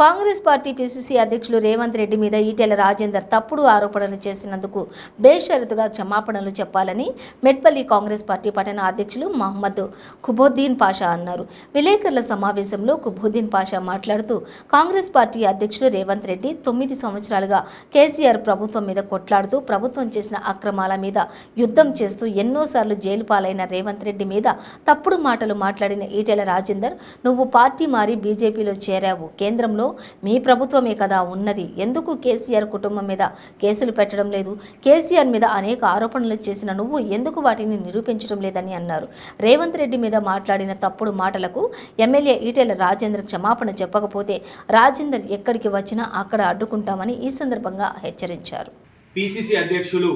Congress party PCC అధ్యక్షులు రేవంత్ రెడ్డి మీద ఈటెల రాజేందర్ తప్పుడు ఆరోపణలు చేసినందుకు బేషరతుగా క్షమాపణలు చెప్పాలని మెట్పల్లి కాంగ్రెస్ పార్టీ పట్టణ అధ్యక్షులు మహమ్మద్ కుబుద్దీన్ పాషా అన్నారు. విలేకరుల సమావేశంలో కుబుద్దీన్ పాషా మాట్లాడుతూ కాంగ్రెస్ పార్టీ అధ్యక్షులు రేవంత్ రెడ్డి తొమ్మిది సంవత్సరాలుగా కేసీఆర్ ప్రభుత్వం మీద కొట్లాడుతూ ప్రభుత్వం చేసిన అక్రమాల మీద యుద్ధం చేస్తూ ఎన్నోసార్లు జైలు పాలైన రేవంత్ రెడ్డి మీద తప్పుడు మాటలు మాట్లాడిన ఈటెల రాజేందర్ నువ్వు పార్టీ మారి బీజేపీలో చేరావు. కేంద్రంలో మీ ప్రభుత్వమే కదా ఉన్నది. ఎందుకు కేసీఆర్ కుటుంబం మీద కేసులు పెట్టడం లేదు? కేసీఆర్ మీద అనేక ఆరోపణలు చేసిన నువ్వు ఎందుకు వాటిని నిరూపించడం లేదని అన్నారు. రేవంత్ రెడ్డి మీద మాట్లాడిన తప్పుడు మాటలకు ఎమ్మెల్యే ఈటెల రాజేందర్ క్షమాపణ చెప్పకపోతే రాజేందర్ ఎక్కడికి వచ్చినా అక్కడ అడ్డుకుంటామని ఈ సందర్భంగా హెచ్చరించారు. పిసిసి అధ్యక్షులు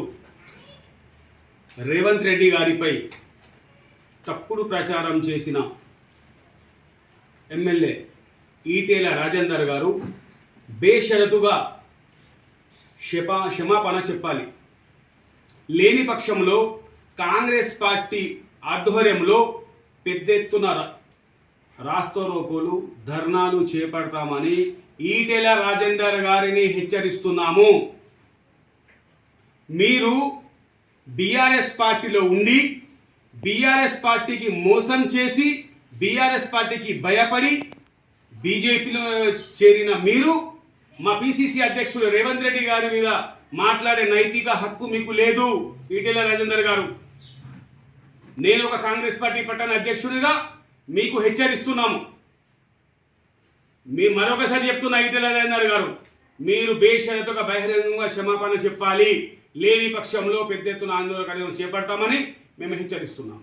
రేవంత్ రెడ్డి గారిపై తప్పుడు ప్రచారం చేసిన ఎమ్మెల్యే ఈటేల రాజేందర్ గారు బేషరతుగా క్షమా క్షమాపణ చెప్పాలి. లేని పక్షంలో కాంగ్రెస్ పార్టీ ఆధ్వర్యంలో పెద్ద ఎత్తున రా- ధర్నాలు చేపడతామని ఈటెల రాజేందర్ గారిని హెచ్చరిస్తున్నాము. మీరు బీఆర్ఎస్ పార్టీలో ఉండి బీఆర్ఎస్ పార్టీకి మోసం చేసి బీఆర్ఎస్ పార్టీకి భయపడి బీజేపీలో చేరిన మీరు మా పిసిసి అధ్యక్షుడు రేవంత్ రెడ్డి గారి మీద మాట్లాడే నైతిక హక్కు మీకు లేదు ఈటెల రాజేందర్ గారు. నేను ఒక కాంగ్రెస్ పార్టీ పట్టణ అధ్యక్షుడిగా మీకు హెచ్చరిస్తున్నాము. మీ మరొకసారి చెప్తున్నా ఈటెల రాజేందర్ గారు మీరు బేషరతుగా బహిరంగంగా క్షమాపణ చెప్పాలి. లేని పక్షంలో పెద్ద ఎత్తున ఆందోళన కార్యక్రమం చేపడతామని మేము హెచ్చరిస్తున్నాం